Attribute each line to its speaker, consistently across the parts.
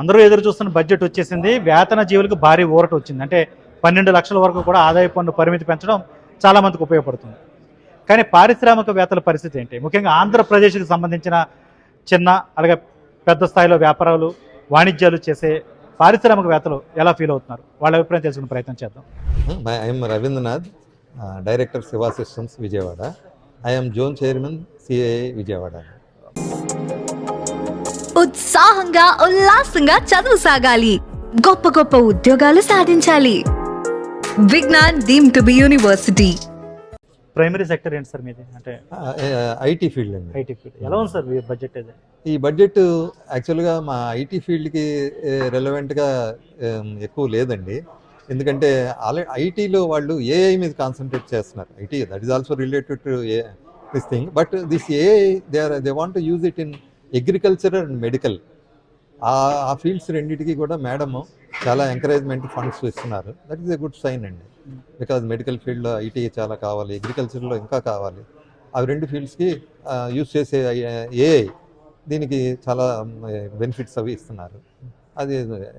Speaker 1: అందరూ ఎదురు చూస్తున్న బడ్జెట్ వచ్చేసింది. వేతన జీవులకు భారీ ఊరట వచ్చింది. అంటే పన్నెండు లక్షల వరకు కూడా ఆదాయ పన్ను పరిమితి పెంచడం చాలామందికి ఉపయోగపడుతుంది. కానీ పారిశ్రామికవేత్తల పరిస్థితి ఏంటి? ముఖ్యంగా ఆంధ్రప్రదేశ్కి సంబంధించిన చిన్న అలాగే పెద్ద స్థాయిలో వ్యాపారాలు వాణిజ్యాలు చేసే పారిశ్రామికవేత్తలు ఎలా ఫీల్ అవుతున్నారు? వాళ్ళ అభిప్రాయం తెలుసుకునే ప్రయత్నం చేద్దాం.
Speaker 2: I'm Ravindranath director Siva systems Vijayawada. I'm zone chairman CI Vijayawada.
Speaker 3: ఉత్సాహంగా ఉల్లాసంగా చదువు సాగాలి గొప్ప గొప్ప ఉద్యోగాలు సాధించాలి. Vignan deem to be university.
Speaker 1: Primary sector ఏంటి సార్ మీది? అంటే
Speaker 2: ఐటీ ఫీల్డ్ అండి.
Speaker 1: IT field. ఎలా ఉంది సార్ మీ బడ్జెట్ ఇది
Speaker 2: ఈ బడ్జెట్ యాక్చువల్గా మా ఐటీ ఫీల్డ్కి రెలవెంట్గా ఎక్కువ లేదండి. ఎందుకంటే ఆల్రెడీ ఐటీలో వాళ్ళు ఏఐ మీద కాన్సన్ట్రేట్ చేస్తున్నారు. IT that is also related to this thing but this AI they are they want use it in agriculture and medical. ఆ ఫీల్డ్స్ రెండింటికి కూడా మేడం చాలా ఎంకరేజ్మెంట్ ఫండ్స్ ఇస్తున్నారు. That is a good sign అండి. Because medical ఫీల్డ్లో IT చాలా కావాలి అగ్రికల్చర్లో ఇంకా కావాలి. అవి రెండు ఫీల్డ్స్కి యూజ్ చేసే ఏఐ దీనికి చాలా బెనిఫిట్స్ అవి ఇస్తున్నారు. అది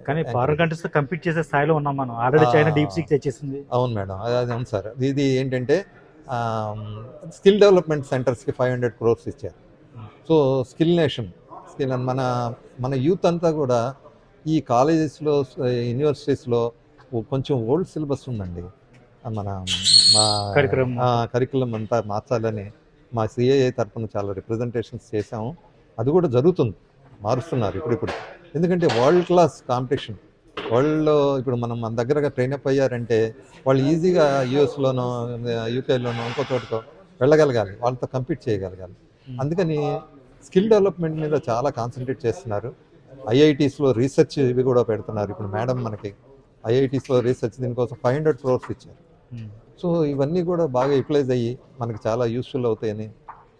Speaker 1: కానీ ఫారెన్ కంట్రీస్తో కంపీట్ చేసే స్థాయిలో ఉన్నాం మనం. Already China. డీప్ సీక్ తెచ్చేసింది.
Speaker 2: అవును మేడం. అది అది అవును సార్. ఇది ఏంటంటే స్కిల్ డెవలప్మెంట్ సెంటర్స్కి ఫైవ్ హండ్రెడ్ క్రోర్స్ ఇచ్చారు. So skill nation. స్కిల్ మన మన యూత్ అంతా కూడా ఈ కాలేజెస్లో యూనివర్సిటీస్లో కొంచెం ఓల్డ్ సిలబస్ ఉందండి. మన మా. కరికులం అంతా మార్చాలని మా సిఐఏ తరఫున చాలా రిప్రజెంటేషన్స్ చేశాము. అది కూడా జరుగుతుంది. మారుస్తున్నారు ఇప్పుడిప్పుడు. ఎందుకంటే వరల్డ్ క్లాస్ కాంపిటీషన్. వరల్డ్లో ఇప్పుడు మనం మన దగ్గరగా ట్రైన్ అప్ అయ్యారంటే వాళ్ళు ఈజీగా యూఎస్లోనో యూకేలోనో ఇంకో చోటుకో వెళ్ళగలగాలి. వాళ్ళతో కంపీట్ చేయగలగాలి. అందుకని స్కిల్ డెవలప్మెంట్ మీద చాలా కాన్సన్ట్రేట్ చేస్తున్నారు. ఐఐటీస్లో రీసెర్చ్ ఇవి కూడా పెడుతున్నారు. ఇప్పుడు మేడం మనకి ఐఐటీస్లో రీసెర్చ్ దీనికోసం ఫైవ్ హండ్రెడ్ క్రోర్స్ ఇచ్చారు.
Speaker 1: ఉమ్.
Speaker 2: సో ఇవన్నీ కూడా బాగా యూటిలైజ్ అయ్యి మనకి చాలా యూస్ఫుల్ అవుతాయని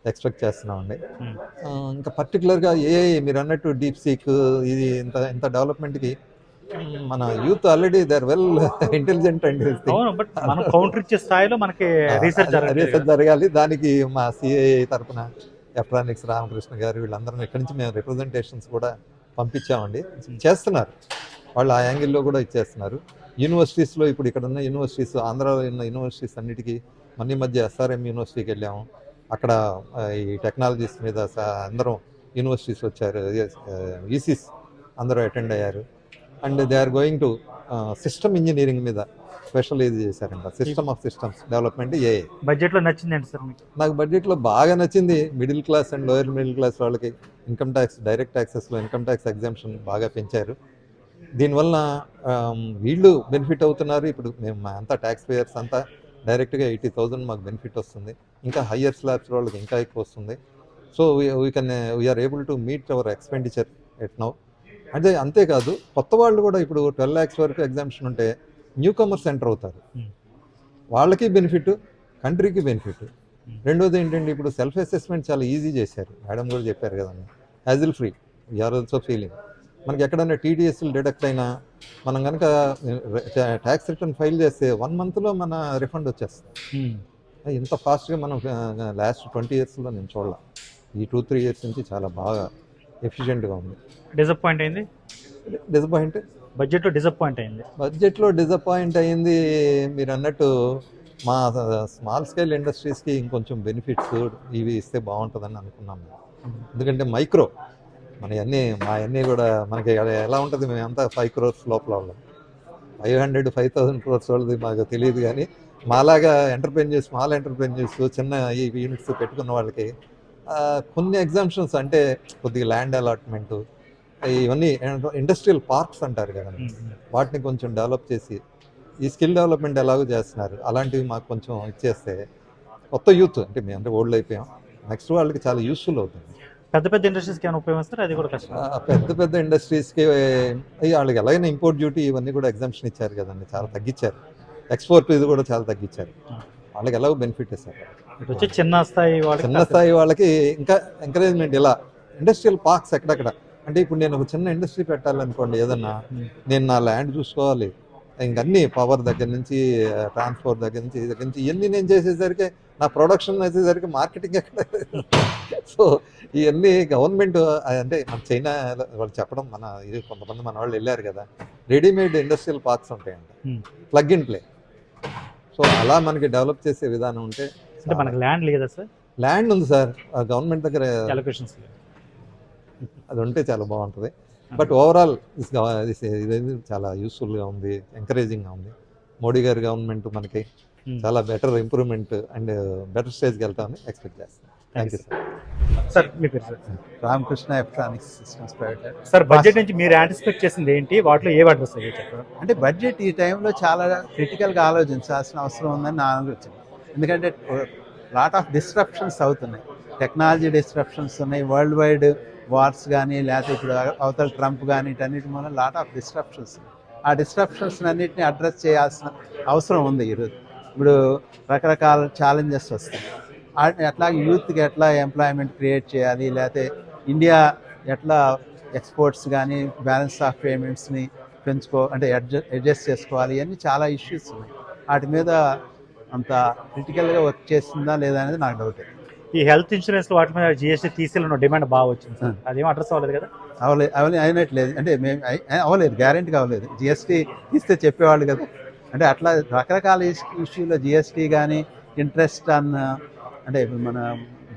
Speaker 2: ఎక్స్పెక్ట్ చేస్తున్నామండి. ఆ, ఇంకా పర్టికులర్గా ఏ మీరు అన్నట్టు డీప్ సీక్ ఇది ఇంత ఇంత డెవలప్మెంట్కి మన youth already they are well intelligent and.
Speaker 1: Counter ఇచ్చే స్థాయిలో మనకి రీసెర్చ్
Speaker 2: రీసెర్చ్ జరగాలి. దానికి మా సిఐ తరపున ఎలక్ట్రానిక్స్ రామకృష్ణ గారు వీళ్ళందరం ఇక్కడి నుంచి మేము రిప్రజెంటేషన్స్ కూడా పంపించామండి. చేస్తున్నారు. వాళ్ళు ఆ యాంగిల్లో కూడా ఇచ్చేస్తున్నారు. యూనివర్సిటీస్లో ఇప్పుడు ఇక్కడ ఉన్న యూనివర్సిటీస్ ఆంధ్రాలో ఉన్న యూనివర్సిటీస్ అన్నిటికీ మన మధ్య ఎస్ఆర్ఎం యూనివర్సిటీకి వెళ్ళాము. అక్కడ ఈ టెక్నాలజీస్ మీద స- అందరం యూనివర్సిటీస్ వచ్చారు. ఈసీస్ అందరూ అటెండ్ అయ్యారు. And they are going to system engineering మీద స్పెషల్ ఇది చేశారంట. System of systems development AI
Speaker 1: బడ్జెట్లో నచ్చింది ఏంటి సార్ మీకు?
Speaker 2: నాకు బడ్జెట్లో బాగా నచ్చింది middle class and lower middle class వాళ్ళకి ఇన్కమ్ ట్యాక్స్ డైరెక్ట్ ట్యాక్సెస్లో ఇన్కమ్ ట్యాక్స్ ఎగ్జామ్షన్ బాగా పెంచారు. దీనివల్ల వీళ్ళు బెనిఫిట్ అవుతున్నారు. ఇప్పుడు మేము అంతా ట్యాక్స్ పేయర్స్ అంతా డైరెక్ట్గా ఎయిటీ థౌజండ్ మాకు బెనిఫిట్ వస్తుంది. ఇంకా హయ్యర్ స్లాబ్స్ వాళ్ళకి ఇంకా ఎక్కువ వస్తుంది. So we can we're able to meet our expenditure at now. అదే అంతేకాదు కొత్త వాళ్ళు కూడా ఇప్పుడు ట్వెల్వ్ ల్యాక్స్ వరకు ఎగ్జామ్షన్ ఉంటే న్యూ కమర్స్ ఎంటర్ అవుతారు. వాళ్ళకి బెనిఫిట్ కంట్రీకి బెనిఫిట్. రెండోది ఏంటంటే ఇప్పుడు సెల్ఫ్ అసెస్మెంట్ చాలా ఈజీ చేశారు. మేడం కూడా చెప్పారు కదండి hassle free you're also feeling మనకి ఎక్కడైనా టీడీఎస్లు డిడక్ట్ అయినా మనం కనుక ట్యాక్స్ రిటర్న్ ఫైల్ చేస్తే వన్ మంత్లో మన రిఫండ్ వచ్చేస్తుంది. ఇంత ఫాస్ట్గా మనం లాస్ట్ ట్వంటీ ఇయర్స్లో నేను చూడాల. ఈ టూ త్రీ ఇయర్స్ నుంచి చాలా బాగా ఎఫిషియెంట్గా ఉంది.
Speaker 1: డిసప్పాయింట్ అయింది?
Speaker 2: డిసప్పాయింట్
Speaker 1: బడ్జెట్లో డిసప్పాయింట్ అయింది.
Speaker 2: బడ్జెట్లో డిసప్పాయింట్ అయింది. మీరు అన్నట్టు మా స్మాల్ స్కేల్ ఇండస్ట్రీస్కి ఇంకొంచెం బెనిఫిట్స్ ఇవి ఇస్తే బాగుంటుందని అనుకున్నాం ఎందుకంటే మైక్రో మన అన్నీ మా అన్నీ కూడా మనకి ఎలా ఉంటుంది మేమంతా ఫైవ్ క్రోర్స్ లోపల వాళ్ళం. Five hundred five thousand crores వాళ్ళది మాకు తెలియదు కానీ మాలాగా ఎంటర్ప్రెన్యూర్స్ స్మాల్ ఎంటర్ప్రెన్యూర్స్ చిన్న ఈ యూనిట్స్ పెట్టుకున్న వాళ్ళకి కొన్ని ఎగ్జామ్షన్స్ అంటే కొద్దిగా ల్యాండ్ అలాట్మెంటు ఇవన్నీ ఇండస్ట్రియల్ పార్క్స్ అంటారు
Speaker 1: ఉమ్.
Speaker 2: వాటిని కొంచెం డెవలప్ చేసి ఈ స్కిల్ డెవలప్మెంట్ ఎలాగో చేస్తున్నారు అలాంటివి మాకు కొంచెం ఇచ్చేస్తే కొత్త యూత్ అంటే మేము అంటే ఓల్డ్ అయిపోయాం నెక్స్ట్ వాళ్ళకి చాలా యూస్ఫుల్ అవుతుంది.
Speaker 1: పెద్ద పెద్ద ఇండస్ట్రీస్కి ఏమైనా ఉపయోగిస్తారు? అది కూడా కష్టం.
Speaker 2: పెద్ద పెద్ద ఇండస్ట్రీస్కి వాళ్ళకి ఎలాగైనా ఇంపోర్ట్ డ్యూటీ ఇవన్నీ కూడా ఎగ్జామ్షన్ ఇచ్చారు కదండి చాలా తగ్గించారు. ఎక్స్పోర్ట్ ఇది కూడా చాలా తగ్గించారు. వాళ్ళకి ఎలాగో బెనిఫిట్ ఇస్తారు.
Speaker 1: చిన్న స్థాయి వాళ్ళకి
Speaker 2: చిన్న స్థాయి వాళ్ళకి ఇంకా ఎంకరేజ్మెంట్ ఇలా. ఇండస్ట్రియల్ పార్క్స్ ఎక్కడెక్కడ? అంటే ఇప్పుడు నేను ఒక చిన్న ఇండస్ట్రీ పెట్టాలనుకోండి ఏదన్నా. నేను నా ల్యాండ్ చూసుకోవాలి. ఇంకన్నీ పవర్ దగ్గర నుంచి ట్రాన్స్పోర్ట్ దగ్గర నుంచి దగ్గర నుంచి ఇవన్నీ నేను చేసేసరికి నా ప్రొడక్షన్ వచ్చేసరికి మార్కెటింగ్ ఎక్కడ? సో ఇవన్నీ గవర్నమెంట్ అంటే మన చైనా వాళ్ళు చెప్పడం మన ఇది కొంతమంది మన వాళ్ళు వెళ్ళారు కదా రెడీమేడ్ ఇండస్ట్రియల్ పార్క్స్ ఉంటాయండి. Plug in play. సో అలా మనకి డెవలప్ చేసే విధానం ఉంటే
Speaker 1: మనకు ల్యాండ్ లేదా సార్?
Speaker 2: ల్యాండ్ ఉంది సార్ గవర్నమెంట్ దగ్గర అది ఉంటే చాలా బాగుంటుంది. బట్ ఓవరాల్ ఇది చాలా యూస్ఫుల్గా ఉంది ఎంకరేజింగ్గా ఉంది. మోడీ గారి గవర్నమెంట్ మనకి చాలా బెటర్ ఇంప్రూవ్మెంట్ అండ్ బెటర్ స్టేజ్కి వెళ్తామని ఎక్స్పెక్ట్ చేస్తాం. థ్యాంక్ యూ సార్
Speaker 1: సార్ మీ పేరు sir
Speaker 4: Ramakrishna electronics systems private
Speaker 1: sir budget నుంచి మీరు యాంటిసిపేట్ చేసింది ఏంటి? వాటిలో ఏ అడ్రస్
Speaker 4: అంటే బడ్జెట్ ఈ టైంలో చాలా క్రిటికల్గా ఆలోచించాల్సిన అవసరం ఉందని నా ఆలోచన. ఎందుకంటే లాట్ ఆఫ్ డిస్ట్రప్షన్స్ అవుతున్నాయి. టెక్నాలజీ డిస్ట్రప్షన్స్ ఉన్నాయి. వరల్డ్ వైడ్ వార్స్ కానీ లేకపోతే ఇప్పుడు అవతల ట్రంప్ కానీ ఇటన్నిటి వల్ల లాట్ ఆఫ్ డిస్ట్రప్షన్స్ ఆ డిస్ట్రప్షన్స్ అన్నిటిని అడ్రస్ చేయాల్సిన అవసరం ఉంది ఈరోజు. ఇప్పుడు రకరకాల ఛాలెంజెస్ వస్తాయి. అట్లాగే యూత్కి ఎట్లా ఎంప్లాయ్మెంట్ క్రియేట్ చేయాలి లేకపోతే ఇండియా ఎట్లా ఎక్స్పోర్ట్స్ కానీ బ్యాలెన్స్ ఆఫ్ పేమెంట్స్ని పెంచుకో అంటే అడ్జస్ట్ అడ్జస్ట్ చేసుకోవాలి ఇవన్నీ చాలా ఇష్యూస్ ఉన్నాయి. వాటి మీద అంత క్రిటికల్గా వర్క్ చేస్తుందా లేదా అనేది నాకు డౌట్
Speaker 1: ఈ హెల్త్ ఇన్సూరెన్స్ వాటి మీద జిఎస్టీ తీసేయాలన్న డిమాండ్ బాగా వచ్చింది సార్. అదేం అడ్రస్ అవ్వలేదు కదా?
Speaker 4: అవలేదు అవలే అయినట్లేదు. అంటే మేము అవ్వలేదు గ్యారెంటీగా అవ్వలేదు జిఎస్టీ ఇస్తే చెప్పేవాళ్ళు కదా. అంటే అట్లా రకరకాల ఇష్యూలో జిఎస్టీ కానీ ఇంట్రెస్ట్ అన్న అంటే మన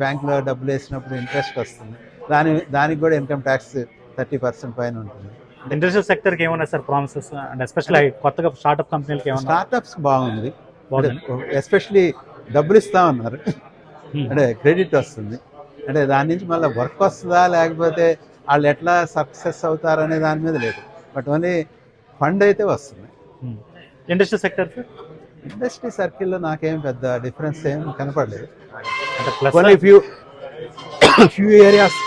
Speaker 4: బ్యాంకులో డబ్బులు వేసినప్పుడు ఇంట్రెస్ట్ వస్తుంది. దాని దానికి కూడా ఇన్కమ్ ట్యాక్స్ థర్టీ పర్సెంట్ పైన ఉంటుంది.
Speaker 1: ఇండస్ట్రియల్ సెక్టర్కి ఏమన్నా సార్ ప్రామిసెస్? అండ్ ఎస్పెషల్ కొత్తగా స్టార్ట్అప్ కంపెనీలకి ఏమన్నా?
Speaker 4: స్టార్టప్స్ బాగుంది. ఎస్పెషలీ డబ్బులు ఇస్తా ఉన్నారు. అంటే క్రెడిట్ వస్తుంది. అంటే దాని నుంచి మళ్ళీ వర్క్ వస్తుందా లేకపోతే వాళ్ళు ఎట్లా సక్సెస్ అవుతారు అనే దాని మీద లేదు. బట్ ఓన్లీ ఫండ్ అయితే వస్తుంది.
Speaker 1: ఇండస్ట్రియల్ సెక్టర్
Speaker 4: ఇండస్ట్రీ సర్కిల్లో నాకేం పెద్ద డిఫరెన్స్ ఏం కనపడలేదు. Only few few areas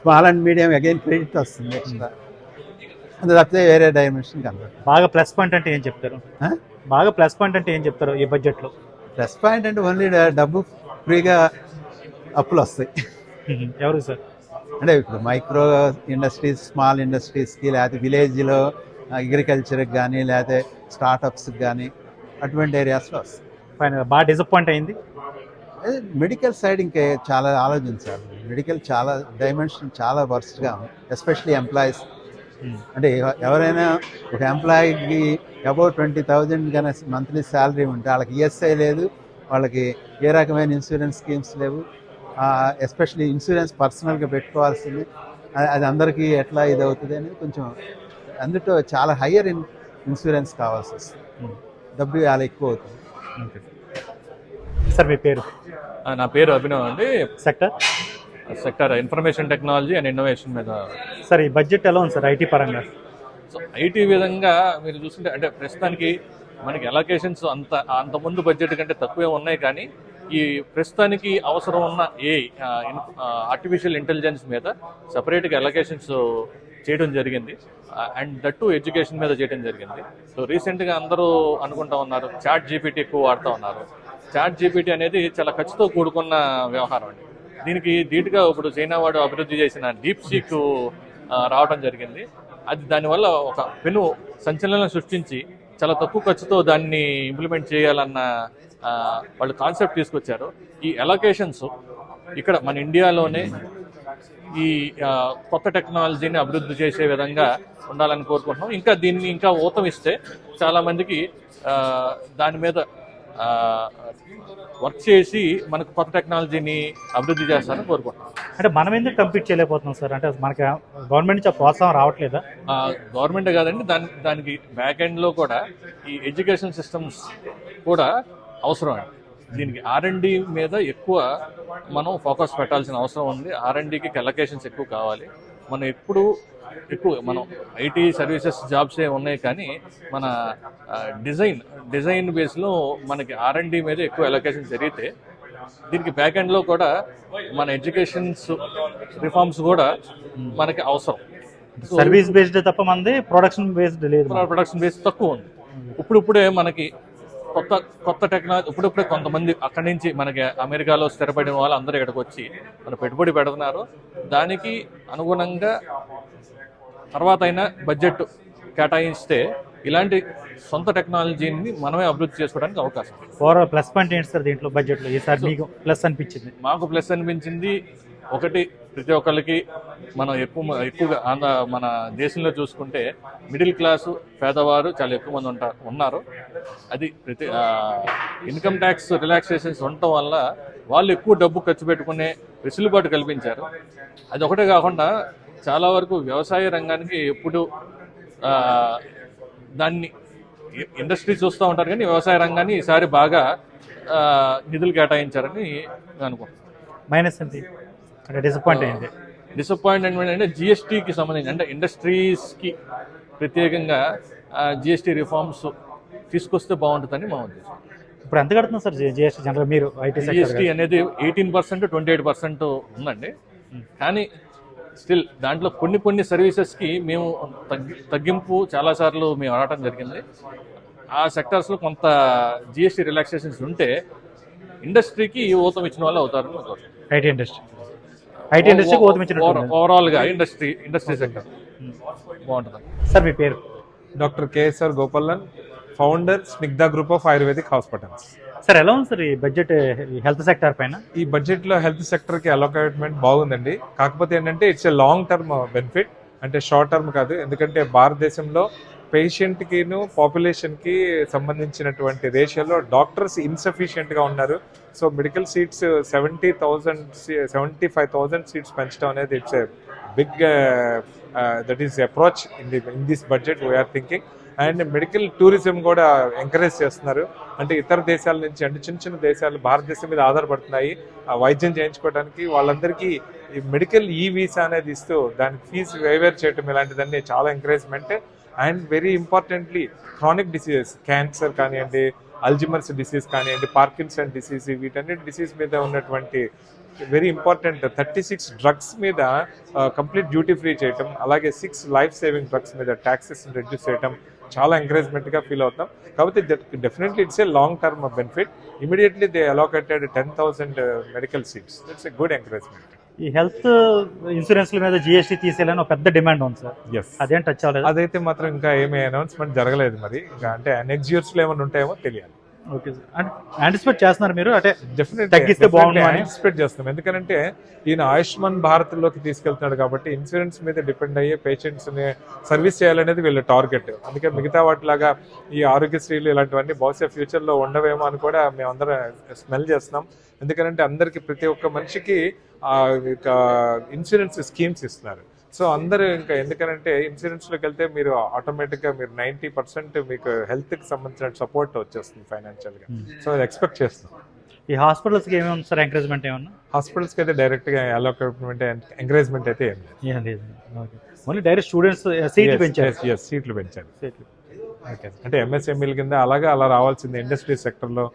Speaker 4: small and medium again credit వస్తుంది ఎక్స్ట్రా అది తప్పితే వేరే డైమెన్షన్ కనపడదు.
Speaker 1: బాగా ప్లస్ పాయింట్ అంటే ఏం చెప్తారు? బాగా ప్లస్ పాయింట్ అంటే ఏం చెప్తారు ఈ బడ్జెట్లో?
Speaker 4: ప్లస్ పాయింట్ అంటే ఓన్లీ డబ్బు ఫ్రీగా అప్పులు వస్తాయి.
Speaker 1: ఎవరు సార్?
Speaker 4: అంటే ఇప్పుడు మైక్రో ఇండస్ట్రీస్ స్మాల్ ఇండస్ట్రీస్కి లేకపోతే విలేజ్లో అగ్రికల్చర్కి కానీ లేకపోతే స్టార్టప్స్కి కానీ అటువంటి ఏరియాస్లో వస్తాయి.
Speaker 1: బాగా డిసప్పాయింట్ అయింది?
Speaker 4: మెడికల్ సైడ్ ఇంకా చాలా ఆలోచించాలి మెడికల్ చాలా డైమెన్షన్ చాలా వర్స్ట్గా ఉంది. ఎస్పెషలీ ఎంప్లాయీస్ అంటే ఎవ- ఎవరైనా ఒక ఎంప్లాయీకి అబౌట్ ట్వంటీ థౌజండ్ కన్నా మంత్లీ శాలరీ ఉంటే వాళ్ళకి ఈఎస్ఐ లేదు వాళ్ళకి ఏ రకమైన ఇన్సూరెన్స్ స్కీమ్స్ లేవు. ఎస్పెషలీ ఇన్సూరెన్స్ పర్సనల్గా పెట్టుకోవాల్సింది. అది అందరికీ ఎట్లా ఇది అవుతుంది అనేది కొంచెం అందులో చాలా హయ్యర్ ఇన్ ఇన్సూరెన్స్ కావాల్సి వస్తుంది. డబ్బు చాలా ఎక్కువ అవుతుంది.
Speaker 1: సార్. మీ పేరు?
Speaker 5: నా పేరు అభినవ్ అండి.
Speaker 1: Sector?
Speaker 5: Sector information technology and innovation మీద.
Speaker 1: సార్ ఈ బడ్జెట్ ఎలా ఉంది సార్ ఐటీ పరంగా?
Speaker 5: సో ఐటీ విధంగా మీరు చూస్తుంటే అంటే ప్రస్తుతానికి మనకి అలొకేషన్స్ అంత అంత ముందు బడ్జెట్ కంటే తక్కువే ఉన్నాయి కానీ ఈ ప్రస్తుతానికి అవసరం ఉన్న ఏ ఆర్టిఫిషియల్ ఇంటెలిజెన్స్ మీద సపరేట్గా అలొకేషన్స్ చేయడం జరిగింది. అండ్ దట్ టు ఎడ్యుకేషన్ మీద చేయడం జరిగింది. సో రీసెంట్గా అందరూ అనుకుంటా ఉన్నారు చాట్ జీపీటీ ఎక్కువ వాడుతూ ఉన్నారు. చాట్ జీపీటీ అనేది చాలా ఖర్చుతో కూడుకున్న వ్యవహారం అండి. దీనికి ధీటుగా ఇప్పుడు చైనా వాడు అభివృద్ధి చేసిన డీప్ సీక్ రావడం జరిగింది. అది దానివల్ల ఒక పెను సంచలనం సృష్టించి చాలా తక్కువ ఖర్చుతో దాన్ని ఇంప్లిమెంట్ చేయాలన్న వాళ్ళు కాన్సెప్ట్ తీసుకొచ్చారు. ఈ ఎలొకేషన్స్ ఇక్కడ మన ఇండియాలోనే ఈ కొత్త టెక్నాలజీని అభివృద్ధి చేసే విధంగా ఉండాలని కోరుకుంటున్నాం. ఇంకా దీన్ని ఇంకా ఊతం ఇస్తే దాని మీద వర్క్ చేసి మనకు కొత్త టెక్నాలజీని అభివృద్ధి చేస్తారని కోరుకుంటున్నాం.
Speaker 1: అంటే మనం ఎందుకు కంప్లీట్ చేయలేకపోతున్నాం సార్? అంటే మనకి గవర్నమెంట్ నుంచి ప్రోత్సాహం రావట్లేదా?
Speaker 5: గవర్నమెంట్ కాదండి దాని దానికి బ్యాక్ ఎండ్లో కూడా ఈ ఎడ్యుకేషన్ సిస్టమ్స్ కూడా అవసరం అండి దీనికి ఆర్ఎండి మీద ఎక్కువ మనం ఫోకస్ పెట్టాల్సిన అవసరం ఉంది. ఆర్ఎండికి అలొకేషన్స్ ఎక్కువ కావాలి. మనం ఎప్పుడు ఎక్కువ మనం ఐటీ సర్వీసెస్ జాబ్స్ ఏ ఉన్నాయి కానీ మన డిజైన్ డిజైన్ బేస్లో మనకి ఆర్ఎండి మీద ఎక్కువ అలొకేషన్ జరిగితే దీనికి బ్యాక్ ఎండ్లో కూడా మన ఎడ్యుకేషన్స్ రిఫార్మ్స్ కూడా మనకి అవసరం.
Speaker 1: సర్వీస్ బేస్డ్ తప్ప మనది ప్రొడక్షన్ బేస్డ్ లేదు.
Speaker 5: ప్రొడక్షన్ బేస్ తక్కువ ఉంది. ఇప్పుడిప్పుడే మనకి కొత్త కొత్త టెక్నాలజీ ఇప్పుడిప్పుడే కొంతమంది అక్కడి నుంచి మనకి అమెరికాలో స్థిరపడిన వాళ్ళు అందరూ ఇక్కడికి వచ్చి మన పెట్టుబడి పెడుతున్నారు. దానికి అనుగుణంగా తర్వాత అయినా బడ్జెట్ కేటాయిస్తే ఇలాంటి సొంత టెక్నాలజీని మనమే అభివృద్ధి చేసుకోవడానికి అవకాశం.
Speaker 1: ఓవరాల్ ప్లస్ పాయింట్ ఏంటి సార్ దీంట్లో బడ్జెట్లో ఈసారి మీకు ప్లస్ అనిపించింది.
Speaker 5: మాకు ప్లస్ అనిపించింది. ఒకటి ప్రతి ఒక్కరికి మనం ఎక్కువ ఎక్కువగా ఆంధ్ర మన దేశంలో చూసుకుంటే మిడిల్ క్లాసు పేదవారు చాలా ఎక్కువ మంది ఉంటారు ఉన్నారు. అది ప్రతి ఇన్కమ్ ట్యాక్స్ రిలాక్సేషన్స్ ఉండటం వల్ల వాళ్ళు ఎక్కువ డబ్బు ఖర్చు పెట్టుకునే వెసులుబాటు కల్పించారు. అది ఒకటే కాకుండా చాలా వరకు వ్యవసాయ రంగానికి ఎప్పుడు దాన్ని ఇండస్ట్రీ చూస్తూ ఉంటారు కానీ వ్యవసాయ రంగాన్ని ఈసారి బాగా నిధులు కేటాయించారని నేను అనుకుంటున్నాను.
Speaker 1: మైనస్ అంటే డిసప్పాయింట్ అయింది.
Speaker 5: డిసప్పాయింట్మెంట్ ఏంటంటే జిఎస్టీకి సంబంధించి అంటే ఇండస్ట్రీస్కి ప్రత్యేకంగా జిఎస్టీ రిఫార్మ్స్ తీసుకొస్తే బాగుంటుందని మా ఉద్దేశం.
Speaker 1: ఇప్పుడు ఎంత కడుతుంది సార్ జిఎస్టీ? జనరల్ మీరు ఐటీ
Speaker 5: జిఎస్టీ అనేది eighteen percent twenty eight percent ఉందండి. కానీ స్టిల్ దాంట్లో కొన్ని కొన్ని సర్వీసెస్కి మేము తగ్గి తగ్గింపు చాలాసార్లు మేము అడగటం జరిగింది. ఆ సెక్టార్స్లో కొంత జిఎస్టీ రిలాక్సేషన్స్ ఉంటే ఇండస్ట్రీకి ఊతం ఇచ్చిన వాళ్ళు అవుతారని కోరుకుంటున్నాను.
Speaker 1: ఐటీ ఇండస్ట్రీ ఐటీ ఇండస్ట్రీకి
Speaker 5: ఓవర్-
Speaker 1: ఓతమించినట్టు
Speaker 5: ఓవరాల్గా ఇండస్ట్రీ ఇండస్ట్రీ సెక్టర్ బాగుంటుంది.
Speaker 1: సార్ మీ పేరు?
Speaker 6: Doctor KSR Gopalan founder Snigdha group of ayurvedic hospitals
Speaker 1: sir ఎలా ఉంది సార్ ఈ బడ్జెట్ హెల్త్ సెక్టర్ పైన?
Speaker 6: ఈ బడ్జెట్లో హెల్త్ సెక్టర్కి అలోకేట్మెంట్ బాగుందండి. కాకపోతే ఏంటంటే it's a long term benefit అంటే షార్ట్ టర్మ్ కాదు. ఎందుకంటే భారతదేశంలో పేషెంట్ కిను పాపులేషన్కి సంబంధించినటువంటి రేషియోలో డాక్టర్స్ ఇన్సఫిషియెంట్గా ఉన్నారు. So medical seats seventy thousand seventy five thousand seats పెంచడం అనేది it's a big that is approach in the in this budget we're thinking and medical tourism కూడా ఎంకరేజ్ చేస్తున్నారు. అంటే ఇతర దేశాల నుంచి అంటే చిన్న చిన్న దేశాలు భారతదేశం మీద ఆధారపడుతున్నాయి. ఆ వైద్యం చేయించుకోవడానికి వాళ్ళందరికీ ఈ మెడికల్ ఈ వీసా అనేది ఇస్తూ దానికి ఫీజు వేవేర్ చేయటం ఇలాంటిదన్నీ చాలా encouragement. And very importantly chronic diseases cancer కానివ్వండి అల్జిమర్స్ డిసీజ్ కానివ్వండి పార్కిన్సన్ డిసీజ్ వీటన్నిటి డిసీజ్ మీద ఉన్నటువంటి very important thirty six drugs మీద కంప్లీట్ డ్యూటీ ఫ్రీ చేయటం అలాగే సిక్స్ లైఫ్ సేవింగ్ డ్రగ్స్ మీద ట్యాక్సెస్ రెడ్యూస్ చేయటం చాలా ఎంకరేజ్మెంట్గా ఫీల్ అవుతాం. కాబట్టి definitely it's a long term benefit immediately they allocated ten thousand medical seats it's a good encouragement
Speaker 1: ఈ హెల్త్ ఇన్సూరెన్స్ల మీద జిఎస్టీ తీసేయాలని ఒక పెద్ద డిమాండ్ ఉంది సార్.
Speaker 6: ఎస్
Speaker 1: అదేం టచ్ అవ్వలేదు.
Speaker 6: అదైతే మాత్రం ఇంకా ఏమీ అనౌన్స్మెంట్ జరగలేదు మరి. ఇంకా అంటే నెక్స్ట్ ఇయర్స్లో ఏమైనా ఉంటాయేమో తెలియాలి.
Speaker 1: ఓకే సార్ యాంటిసిపేట్ చేస్తున్నారు మీరు? అంటే తగ్గిస్తే
Speaker 6: చేస్తున్నాం. ఎందుకంటే ఈయన ఆయుష్మాన్ భారత్లోకి తీసుకెళ్తున్నాడు కాబట్టి ఇన్సూరెన్స్ మీద డిపెండ్ అయ్యే పేషెంట్స్ని సర్వీస్ చేయాలనేది వీళ్ళ టార్గెట్. అందుకే మిగతా వాటిలాగా ఈ ఆరోగ్యశ్రీలు ఇలాంటివన్నీ బహుశా ఫ్యూచర్లో ఉండవేమో అని కూడా మేమందరం స్మెల్ చేస్తున్నాం. ఎందుకంటే అందరికి ప్రతి ఒక్క మనిషికి ఇన్సూరెన్స్ స్కీమ్స్ ఇస్తున్నారు. సో అందరూ ఇంకా ఎందుకంటే ఇన్సూరెన్స్లోకి వెళ్తే మీరు ఆటోమేటిక్గా మీరు నైన్టీ పర్సెంట్ మీకు హెల్త్కి సంబంధించిన సపోర్ట్ వచ్చేస్తుంది ఫైనాన్షియల్గా సో అది ఎక్స్పెక్ట్ చేస్తున్నాం.
Speaker 1: ఈ హాస్పిటల్స్కి ఏమేమి సార్ ఎంకరేజ్మెంట్ ఏమన్నా?
Speaker 6: హాస్పిటల్స్కి అయితే డైరెక్ట్గా అలోకేట్మెంట్ ఎంకరేజ్మెంట్ అయితే ఏం లేదు.
Speaker 1: ఓన్లీ డైరెక్ట్ స్టూడెంట్స్ సీట్లు పెంచారు.
Speaker 6: సీట్లు పెంచారు.
Speaker 1: సీట్లు.
Speaker 6: ఓకే. అంటే ఎంఎస్ఎంఈల కింద అలాగా అలా రావాల్సింది ఇండస్ట్రీ సెక్టర్లో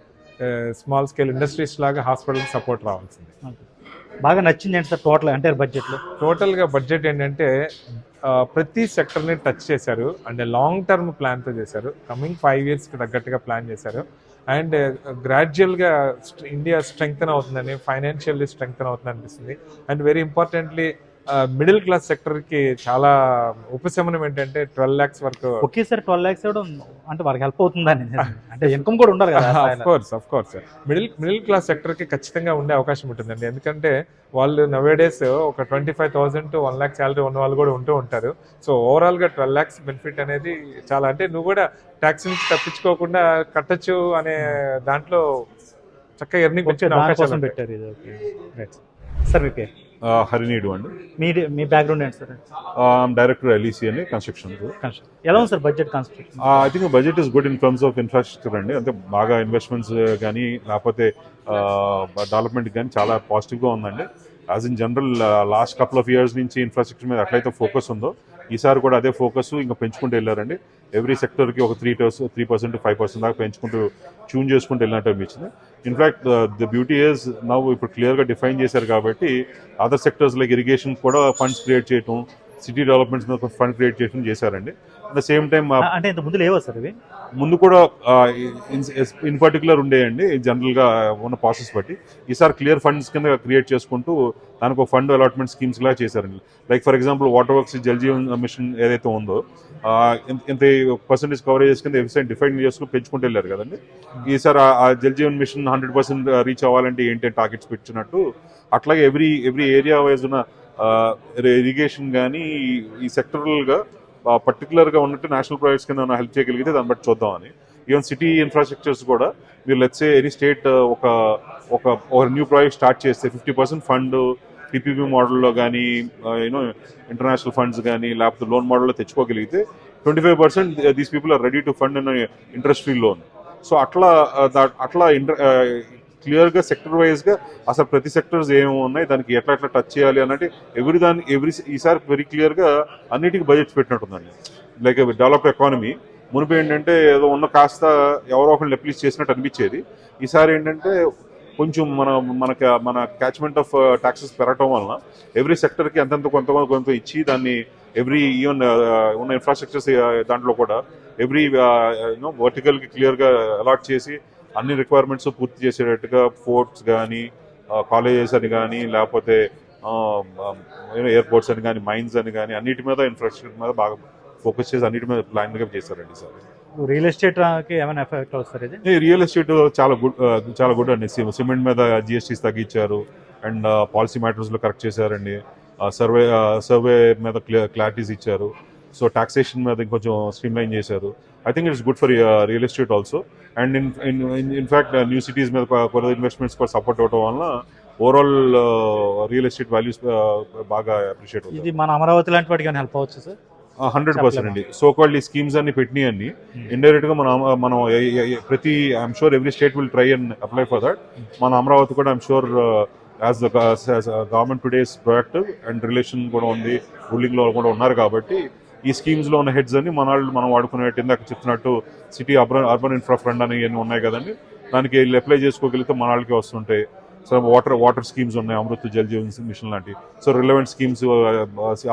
Speaker 6: స్మాల్ స్కేల్ ఇండస్ట్రీస్ లాగా హాస్పిటల్ సపోర్ట్ రావాల్సింది.
Speaker 1: ఓకే. బాగా నచ్చింది ఏంటి సార్ టోటల్ అంటే బడ్జెట్లో
Speaker 6: టోటల్గా బడ్జెట్ ఏంటంటే ప్రతి సెక్టర్ని టచ్ చేశారు. అండ్ లాంగ్ టర్మ్ ప్లాన్తో చేశారు. కమింగ్ ఫైవ్ ఇయర్స్కి తగ్గట్టుగా ప్లాన్ చేశారు. అండ్ గ్రాడ్యువల్గా ఇండియా స్ట్రెంగ్తన్ అవుతుందని ఫైనాన్షియల్లీ స్ట్రెంగ్తన్ అవుతుంది అనిపిస్తుంది. And very importantly middle class సెక్టర్కి చాలా ఉపశమనం ఏంటంటే ట్వెల్వ్ లాక్స్ వరకు
Speaker 1: ఒకేసారి ట్వెల్వ్ ల్యాక్స్ ఇవ్వడం అంటే వాళ్ళకి హెల్ప్ అవుతుందని అంటే ఇన్కమ్ కూడా ఉండాలి కదా
Speaker 6: of course of course middle middle class సెక్టర్కి ఖచ్చితంగా ఉండే అవకాశం ఉంటుందండి. ఎందుకంటే వాళ్ళు నవే డేస్ ఒక twenty five thousand to one lakh salary ఉన్న వాళ్ళు కూడా ఉంటూ ఉంటారు. సో ఓవరాల్గా ట్వెల్వ్ లాక్స్ బెనిఫిట్ అనేది చాలా అంటే నువ్వు కూడా ట్యాక్స్ నుంచి తప్పించుకోకుండా కట్టొచ్చు అనే దాంట్లో చక్కగా ఎర్నింగ్
Speaker 1: ఓకే దానికోసం పెట్టారు ఇది ఓకే. రైట్ సార్ మీ పేరు?
Speaker 7: హరినీడు అండి.
Speaker 1: మీ మీ బ్యాక్గ్రౌండ్ ఏంటి సార్
Speaker 7: డైరెక్టర్ ఎల్ఈసి అని కన్స్ట్రక్షన్
Speaker 1: కన్స్ట్రక్షన్ ఎలా ఉంది sir budget construction
Speaker 7: I think budget is good in terms of infrastructure అండి. అంటే బాగా ఇన్వెస్ట్మెంట్స్ కానీ లేకపోతే డెవలప్మెంట్ కానీ చాలా పాజిటివ్గా ఉందండి. As in general last couple of years నుంచి ఇన్ఫ్రాస్ట్రక్చర్ మీద ఎట్లయితే ఫోకస్ ఉందో ఈసారి కూడా అదే ఫోకస్ ఇంకా పెంచుకుంటూ వెళ్ళారండి. ఎవ్రీ సెక్టర్కి ఒక త్రీ టర్స్ త్రీ పర్సెంట్ ఫైవ్ పర్సెంట్ దాకా పెంచుకుంటూ ట్యూన్ చేసుకుంటూ వెళ్ళినట్టు అనిపించింది. ఇన్ఫాక్ట్ ద బ్యూటీ ఇస్ నవ్వు ఇప్పుడు క్లియర్గా డిఫైన్ చేశారు కాబట్టి అదర్ సెక్టర్స్ లైక్ ఇరిగేషన్ కూడా ఫండ్స్ క్రియేట్ చేయటం సిటీ డెవలప్మెంట్స్ మీద ఫండ్ క్రియేట్ చేసి చేశారండి. అట్ ద సేమ్ టైం
Speaker 1: అంటే ఇంత ముందు లేవా సార్ ఇవి?
Speaker 7: ముందు కూడా ఇన్ పర్టికులర్ ఉండేయండి జనరల్గా ఉన్న ప్రాసెస్ బట్టి. ఈసారి క్లియర్ ఫండ్స్ కింద క్రియేట్ చేసుకుంటూ దానికి ఒక ఫండ్ అలాట్మెంట్ స్కీమ్స్ లా చేశారండి. Like for example water works Jal Jeevan mission ఏదైతే ఉందో ఇంత- పర్సెంటేజ్ కవరేజ్ కింద వెబ్సైట్ డిఫైన్ చేసుకుని పెంచుకుంటూ వెళ్ళారు కదండి. ఈసారి ఆ- ఆ Jal Jeevan mission hundred percent reach అవ్వాలంటే ఏంటి టార్గెట్స్ పెట్టినట్టు అట్లాగే ఎవ్రీ ఎవ్రీ ఏరియా వైజ్ ఉన్న ఇరిగేషన్ కానీ ఈ సెక్టరల్గా పర్టికులర్గా ఉన్నట్టు నేషనల్ ప్రాజెక్ట్స్ కింద హెల్ప్ చేయగలిగితే దాన్ని బట్టి చూద్దామని. ఈవెన్ సిటీ ఇన్ఫ్రాస్ట్రక్చర్స్ కూడా మీరు లెట్సే ఎనీ స్టేట్ ఒక ఒక ఒక న్యూ ప్రాజెక్ట్ స్టార్ట్ చేస్తే ఫిఫ్టీ పర్సెంట్ ఫండ్ పీపీపీ మోడల్లో కానీ యూనో ఇంటర్నేషనల్ ఫండ్స్ కానీ లేకపోతే లోన్ మోడల్లో తెచ్చుకోగలిగితే twenty five percent these people are ready to fund in interest free loan so అట్లా uh, అట్లా ఇంటర్ క్లియర్గా సెక్టర్ వైజ్గా అసలు ప్రతి సెక్టర్స్ ఏమేమి ఉన్నాయి దానికి ఎట్లా ఎట్లా టచ్ చేయాలి అన్నట్టు ఎవ్రీ దాని ఎవ్రీ ఈసారి వెరీ క్లియర్గా అన్నిటికీ బడ్జెట్స్ పెట్టినట్టుందండి. లైక్ డెవలప్ ఎకానమీ మునుపు ఏంటంటే ఏదో ఉన్న కాస్త ఎవరో ఒకరిని అప్లీస్ చేసినట్టు అనిపించేది. ఈసారి ఏంటంటే కొంచెం మన మనకి మన క్యాచ్మెంట్ ఆఫ్ ట్యాక్సెస్ పెరగటం వలన ఎవ్రీ సెక్టర్కి ఎంతెంత కొంత కొంత ఇచ్చి దాన్ని ఎవ్రీ ఈవెన్ uh, ఉన్న ఇన్ఫ్రాస్ట్రక్చర్స్ uh, దాంట్లో కూడా ఎవ్రీ యూనో వర్టికల్కి క్లియర్గా అలాట్ చేసి అన్ని రిక్వైర్మెంట్స్ పూర్తి చేసేటట్టుగా ఫోర్ట్స్ కానీ కాలేజెస్ అని కానీ లేకపోతే ఎయిర్పోర్ట్స్ అని కానీ మైన్స్ అని కానీ అన్నిటి మీద ఇన్ఫ్రాస్ట్రక్చర్ మీద బాగా ఫోకస్ చేసి అన్నిటి మీద ప్లాన్గా చేశారండి సార్.
Speaker 1: రియల్ ఎస్టేట్ ఏమైనా ఎఫెక్ట్
Speaker 7: ఈ రియల్ ఎస్టేట్ చాలా గుడ్ చాలా గుడ్ అండి. సిమెంట్ మీద జిఎస్టీస్ తగ్గించారు. అండ్ పాలసీ మ్యాటర్స్లో కరెక్ట్ చేశారండి. సర్వే సర్వే మీద క్లారిటీస్ ఇచ్చారు. సో టాక్సేషన్ మీద ఇంకొంచెం స్ట్రీమ్ లైన్ చేశారు. I think it's good for real estate also and in in fact new cities మీద కొత్త ఇన్వెస్ట్మెంట్స్ కూడా సపోర్ట్ అవడం వలన ఓవరాల్ రియల్ ఎస్టేట్ వాల్యూస్ బాగా అప్రిషియేట్ అవుతుంది
Speaker 1: ఇది మన అమరావతి లాంటి వాటికి హెల్ప్ అవ్వచ్చు సార్
Speaker 7: హండ్రెడ్ పర్సెంట్ అండి. సో కాల్డ్ ఈ స్కీమ్స్ అన్ని పెట్టినాయి అన్ని ఇండైరెక్ట్గా మనం మనం ప్రతి I'm sure every state will try and apply for that మన అమరావతి కూడా I'm sure as the government today's proactive and relation కూడా ఉంది రూలింగ్లో కూడా ఉన్నారు కాబట్టి ఈ స్కీమ్స్లో ఉన్న హెడ్స్ అన్ని మన వాళ్ళు మనం వాడుకునేట్టు ఇందాక చెప్తున్నట్టు city urban urban infra fund అని ఇవన్నీ ఉన్నాయి కదండి. దానికి వెళ్ళి అప్లై చేసుకోగలిగితే మన వాళ్ళకి వస్తుంటాయి. సో వాటర్ వాటర్ స్కీమ్స్ ఉన్నాయి అమృత్ జల్ జీవన్ మిషన్ లాంటి సో రిలవెంట్ స్కీమ్స్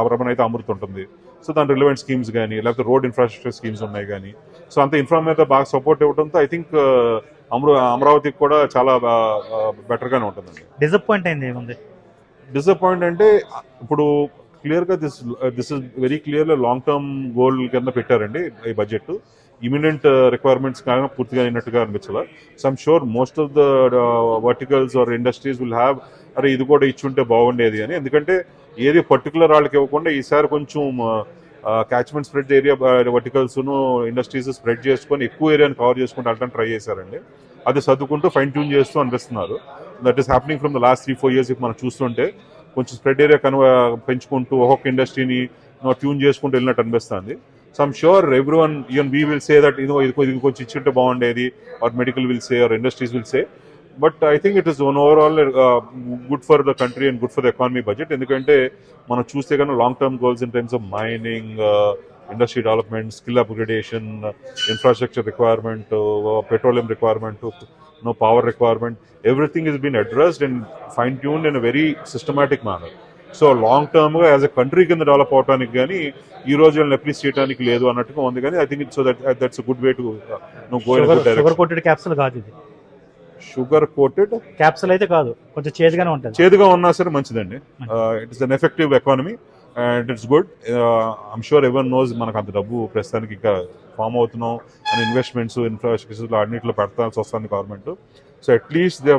Speaker 7: అర్బన్ అయితే అమృత్ ఉంటుంది. సో దాని రిలవెంట్ స్కీమ్స్ కానీ లేకపోతే రోడ్ ఇన్ఫ్రాస్ట్రక్చర్ స్కీమ్స్ ఉన్నాయి కానీ సో అంత ఇన్ఫ్రా మీద బాగా సపోర్ట్ ఇవ్వడంతో ఐ థింక్ అమృ అమరావతికి కూడా చాలా బెటర్ గానే ఉంటుందండి.
Speaker 1: డిసప్పాయింట్ అయింది ఏముంది?
Speaker 7: డిసప్పాయింట్ అంటే ఇప్పుడు క్లియర్గా దిస్ దిస్ ఇస్ వెరీ క్లియర్గా లాంగ్ టర్మ్ గోల్ కింద పెట్టారండి ఈ బడ్జెట్ ఇమినెంట్ రిక్వైర్మెంట్స్ కానీ పూర్తిగా అయినట్టుగా అనిపించాల. So I'm sure most of the verticals are industries will have అరే ఇది కూడా ఇచ్చుంటే బాగుండేది అని. ఎందుకంటే ఏది పర్టికులర్ వాళ్ళకి ఇవ్వకుండా ఈసారి కొంచెం క్యాచ్మెంట్ స్ప్రెడ్ ఏరియా వర్టికల్స్ను ఇండస్ట్రీస్ స్ప్రెడ్ చేసుకొని ఎక్కువ ఏరియాని కవర్ చేసుకుంటూ వెళ్ళడానికి ట్రై చేశారండి. అది సర్దుకుంటూ ఫైన్ ట్యూన్ చేస్తూ అనిపిస్తున్నారు. That is happening from the last three four years మనం చూస్తుంటే. కొంచెం స్ప్రెడ్ ఏరియా కను పెంచుకుంటూ ఒక్కొక్క ఇండస్ట్రీని ట్యూన్ చేసుకుంటూ వెళ్ళినట్టు అనిపిస్తుంది. So I'm sure every one even we will say that ఇది ఇది ఇది కొంచెం ఇచ్చింటే బాగుండేది or medical will say or industries will say but I think it is one overall good for the country and good for the economy budget ఎందుకంటే మనం చూస్తే కానీ long term goals in terms of mining industry development skill upgradation infrastructure requirement petroleum requirement no power requirement. Everything is been addressed and fine tuned in a very systematic manner. So long టర్మ్గా as a country కింద develop అవడానికి కానీ ఈ రోజు వాళ్ళని చేయడానికి లేదు అన్నట్టుగా ఉంది. కానీ I think so that that's good way to
Speaker 1: sugar coated capsule కాదు ఇది.
Speaker 7: షుగర్ కోటెడ్
Speaker 1: క్యాప్సూల్ అయితే కాదు. కొంచెం చేదుగానే ఉంటుంది.
Speaker 7: చేదుగా ఉన్నా సరే మంచిదండి. It is an effective economy and it's good I'm sure ever knows మనకు అంత డబ్బు ప్రస్తుతానికి ఇంకా ఫామ్ అవుతున్నాం. అండ్ ఇన్వెస్ట్మెంట్స్ ఇన్ఫ్రాస్ట్రక్చర్స్ అన్నింటిలో పెడతాల్సి వస్తుంది government so at least they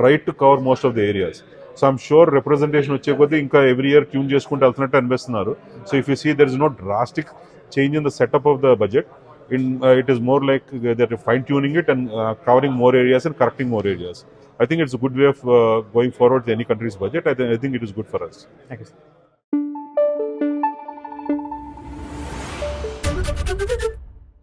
Speaker 7: try to cover most of the areas so I'm sure representation వచ్చే కొద్దీ ఇంకా ఎవ్రీ ఇయర్ ట్యూన్ చేసుకుంటూ వెళ్తున్నట్టు అనిపిస్తున్నారు. So if you see there is no drastic change in the setup of the budget in it is more like there fine tuning it and covering more areas and correcting more areas I think it's good way of going forward any countries budget I think it I, good for us
Speaker 1: thank you